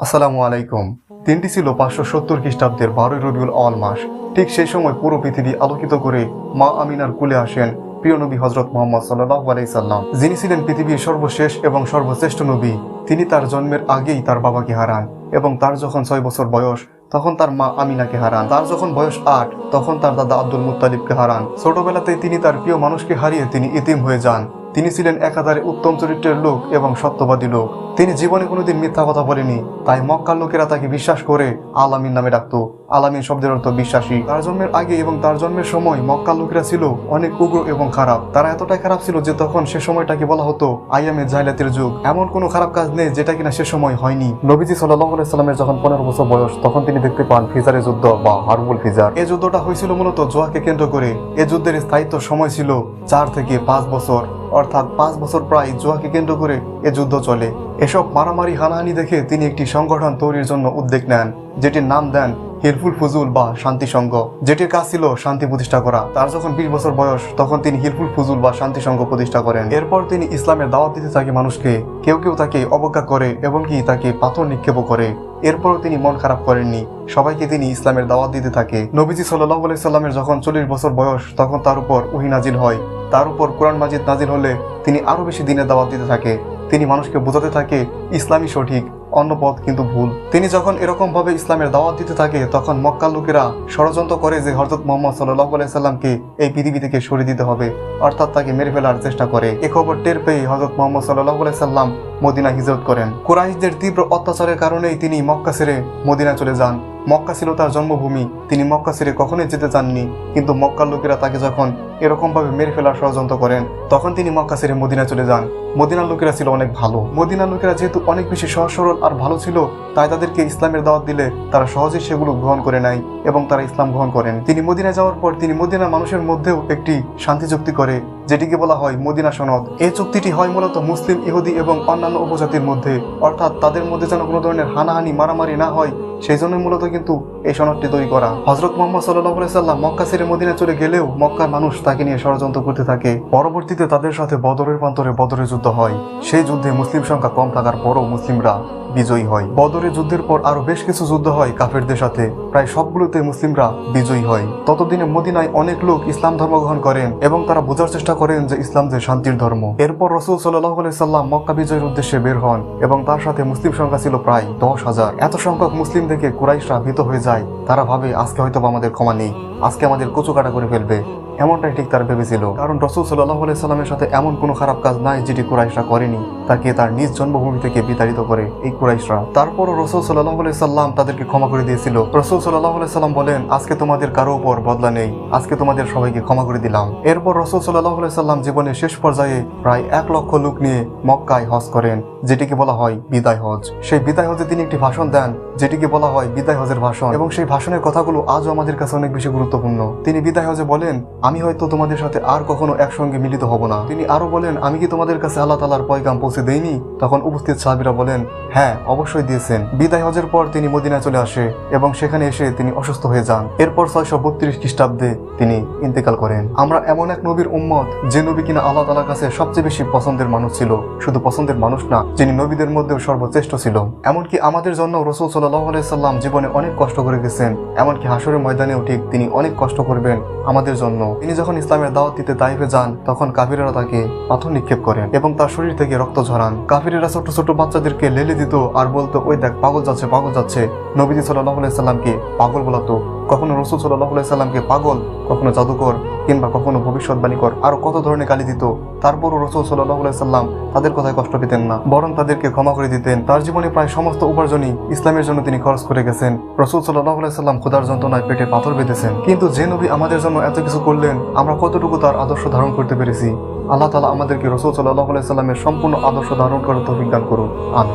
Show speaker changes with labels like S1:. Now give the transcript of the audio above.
S1: আসসালামু আলাইকুম। দিনটি ছিল পাঁচশো সত্তর খ্রিস্টাব্দের বারোই রবিউল আওয়াল মাস। ঠিক সেই সময় পুরো পৃথিবী আলোকিত করে মা আমিনার কুলে আসেন প্রিয় নবী হজরত মোহাম্মদ সাল্লাহ আলাইসাল্লাম যিনি ছিলেন পৃথিবীর সর্বশেষ এবং সর্বশ্রেষ্ঠ নবী, তিনি তার জন্মের আগেই তার বাবাকে হারান এবং তার যখন ছয় বছর বয়স, তখন তার মা আমিনাকে হারান। তার যখন বয়স আট, তখন তার দাদা আব্দুল মুতালিবকে হারান। ছোটবেলাতেই তিনি তার প্রিয় মানুষকে হারিয়ে তিনি ইতিম হয়ে যান। তিনি ছিলেন একাধারে উত্তম চরিত্রের লোক এবং সত্যবাদী লোক। তিনি জীবনে কোনোদিন মিথ্যা কথা বলেনি তাই মক্কার লোকেরা তাকে বিশ্বাস করে আলামিন নামে ডাকতো। আলামিন শব্দের অর্থ বিশ্বাসী। তার জন্মের আগে এবং তার জন্মের সময় মক্কার লোকেরা ছিল অনেক উগ্র এবং খারাপ। তারা এতটাই খারাপ ছিল যে তখন সে সময়টাকে বলা হতো আইয়ামে জাহিলাতের যুগ। এমন কোনো খারাপ কাজ নেই যেটা কিনা সে সময় হয়নি। নবীজি সাল্লাহ সাল্লামের যখন পনেরো বছর বয়স, তখন তিনি দেখতে পান ফিজারের যুদ্ধ বা হারবুল ফিজার। এই যুদ্ধটা হয়েছিল মূলত জোয়াকে কেন্দ্র করে। এ যুদ্ধের স্থায়িত্ব সময় ছিল চার থেকে পাঁচ বছর। অর্থাৎ পাঁচ বছর প্রায় জোয়াকে কেন্দ্র করে এ যুদ্ধ চলে। এসব মারামারি, হানাহানি দেখে তিনি একটি সংগঠন তৈরির জন্য উদ্যোগ নেন, যেটির নাম দেন হিলফুল ফুজুল বা শান্তি সংঘ যেটির কাজ ছিল শান্তি প্রতিষ্ঠা করা। তার যখন বিশ বছর বয়স, তখন তিনি হিলফুল ফুজুল বা শান্তি সংঘ প্রতিষ্ঠা করেন। এরপর তিনি ইসলামের দাওয়াত দিতে থাকে মানুষকে। কেউ কেউ তাকে অবজ্ঞা করে এবং কি তাকে পাথর নিক্ষেপও করে। এরপরও তিনি মন খারাপ করেননি। সবাইকে তিনি ইসলামের দাওয়াত দিতে থাকে। নবীজি সাল্লাহ সাল্লামের যখন চল্লিশ বছর বয়স, তখন তার উপর উহি নাজিল হয়। তার উপর কোরআন মাজিদ নাজিল হলে তিনি আরও বেশি দিনের দাওয়াত দিতে থাকে। তিনি মানুষকে বোঝাতে থাকে, ইসলামই সঠিক। অন্য পথ কিন্তু ভুল। তিনি যখন এরকম ভাবে ইসলামের দাওয়াত দিতে থাকে, তখন মক্কার লোকেরা ষড়যন্ত্র করে যে হজরত মোহাম্মদ সাল্লাহ সাল্লামকে এই পৃথিবী থেকে সরিয়ে দিতে হবে, অর্থাৎ তাকে মেরে ফেলার চেষ্টা করে। এ খবর টের পেয়ে হজরত মোহাম্মদ সাল্লাহ সাল্লাম মদিনা হিজরত করেন। কুরাইশদের তীব্র অত্যাচারের কারণেই তিনি মক্কা ছেড়ে মদিনা চলে যান। মক্কা ছিল তার জন্মভূমি। তিনি মক্কা ছেড়ে কখনোই যেতে চাননি। কিন্তু মক্কার লোকেরা তাকে যখন এরকমভাবে মেরে ফেলার ষড়যন্ত্র করেন, তখন তিনি মক্কা ছেড়ে মদিনা চলে যান। মদিনার লোকেরা ছিল অনেক ভালো। মদিনার লোকেরা যেহেতু অনেক বেশি সহজ সরল আর ভালো ছিল, তাই তাদেরকে ইসলামের দাওয়াত দিলে তারা সহজেই সেগুলো গ্রহণ করে নেয় এবং তারা ইসলাম গ্রহণ করেন। তিনি মদিনা যাওয়ার পর তিনি মদিনা মানুষের মধ্যেও একটি শান্তি চুক্তি করে, যেটিকে বলা হয় মদিনা সনদ। এই চুক্তিটি হয় মূলত মুসলিম, ইহুদি এবং অন্যান্য উপজাতির মধ্যে, অর্থাৎ তাদের মধ্যে যেন কোনো ধরনের হানাহানি, মারামারি না হয় সেই জন্য মূলত কিন্তু এই সনদটি তৈরি করা। হজরত মোহাম্মদ সাল্লাহ সাল্লাম মক্কা ছেড়ে মদিনা চলে গেলেও মক্কার মানুষ তাকে নিয়ে ষড়যন্ত্র করতে থাকে। পরবর্তীতে তাদের সাথে বদরের প্রান্তরে বদরের যুদ্ধ হয়। সেই যুদ্ধে মুসলিম সংখ্যা কম থাকার পরও মুসলিমরা বিজয়ী হয়। বদরের যুদ্ধের পর আরও বেশ কিছু যুদ্ধ হয় কাফেরদের সাথে। প্রায় সবগুলোতে মুসলিমরা বিজয়ী হয়। ততদিনে মদিনায় অনেক লোক ইসলাম ধর্ম গ্রহণ করেন এবং তারা বোঝার চেষ্টা করেন যে ইসলাম যে শান্তির ধর্ম। এরপর রসুল সাল্লাহ সাল্লাম মক্কা বিজয়ের উদ্দেশ্যে বের হন এবং তার সাথে মুসলিম সংখ্যা ছিল প্রায় দশ হাজার। এত সংখ্যক মুসলিম দেখে কুরাইশরা ভীত হয়ে যায়, তারা ভাবে, আজকে হয়তো আমাদের ক্ষমা নেই, আজকে আমাদের কচু কাটা করে ফেলবে। এমনটাই ঠিক তারা ভেবেছিল। কারণ রসুল সাল্লাহ সাল্লামের সাথে এমন কোনো খারাপ কাজ নাই যেটি কুরাইশরা করেনি তাকে তার নিজ জন্মভূমি থেকে বিতাড়িত করে? এই কুরাইশরা। তারপরও রসুল সাল্লাহ সাল্লাম তাদেরকে ক্ষমা করে দিয়েছিল। রসুল সাল্লাহ সাল্লাম বলেন, আজকে তোমাদের কারও উপর বদলা নেই, আজকে তোমাদের সবাইকে ক্ষমা করে দিলাম। এরপর রসুল সাল্লাহ সাল্লাম জীবনের শেষ পর্যায়ে প্রায় এক লক্ষ লোক নিয়ে মক্কায় হজ করেন, যেটিকে বলা হয় বিদায় হজ। সেই বিদায় হজে তিনি একটি ভাষণ দেন, যেটিকে বলা হয় বিদায় হজের ভাষণ। এবং সেই ভাষণের কথাগুলো আজও আমাদের কাছে অনেক বেশি গুরুত্বপূর্ণ। তিনি বিদায় হজে বলেন, আমি হয়তো তোমাদের সাথে আর কখনো একসঙ্গে মিলিত হব না। তিনি আরও বলেন, আমি কি তোমাদের কাছে আল্লাহ তালার পয়গাম পৌঁছে দেইনি? তখন উপস্থিত সাহাবিরা বলেন হ্যাঁ অবশ্যই দিয়েছেন। বিদায় হজের পর তিনি মদিনায় চলে আসে এবং সেখানে এসে তিনি অসুস্থ হয়ে যান। এরপর ছয়শো বত্রিশ খ্রিস্টাব্দে তিনি ইন্তেকাল করেন। আমরা এমন এক নবীর উম্মত যে নবী কিনা আল্লাহ তালার কাছে সবচেয়ে বেশি পছন্দের মানুষ ছিল। শুধু পছন্দের মানুষ না, যিনি নবীদের মধ্যেও সর্বশ্রেষ্ঠ ছিল। এমনকি আমাদের জন্য রসুল সাল্লাহ সাল্লাম জীবনে অনেক কষ্ট করে গেছেন, এমনকি হাসরের ময়দানেও ঠিক তিনি অনেক কষ্ট করবেন আমাদের জন্য। তিনি যখন ইসলামের দাওয়াত দিতে দায়িফে যান, তখন কাফিরেরা তাকে পাথর নিক্ষেপ করেন এবং তার শরীর থেকে রক্ত ঝরান। কাফিরেরা ছোট ছোট বাচ্চাদেরকে লেলে দিত আর বলতো, ওই দেখ, পাগল যাচ্ছে পাগল যাচ্ছে। নবীজি সাল্লাহ সাল্লামকে পাগল বলাতো। কখনো রসুল সাল্লাহ সাল্লামকে পাগল, কখনো জাদুকর, কিংবা কখনো ভবিষ্যৎবাণীকর, আরও কত ধরনের গালি দিত, তারপরও রসুল সাল্লাহ সাল্লাম তাদের কথায় কষ্ট পেতেন না, বরং তাদেরকে ক্ষমা করে দিতেন। তার জীবনে প্রায় সমস্ত উপার্জনই ইসলামের জন্য তিনি খরচ করে গেছেন। রসুল সাল্লাহ সাল্লাম খোদার যন্ত্রণায় পেটে পাথর বেঁধেছেন। কিন্তু যে নবী আমাদের জন্য এত কিছু করলেন, আমরা কতটুকু তার আদর্শ ধারণ করতে পেরেছি? আল্লাহ তালা আমাদেরকে রসুল সাল্লাহ সাল্লামের সম্পূর্ণ আদর্শ ধারণ করার তৌফিক দান করুন। আমিন।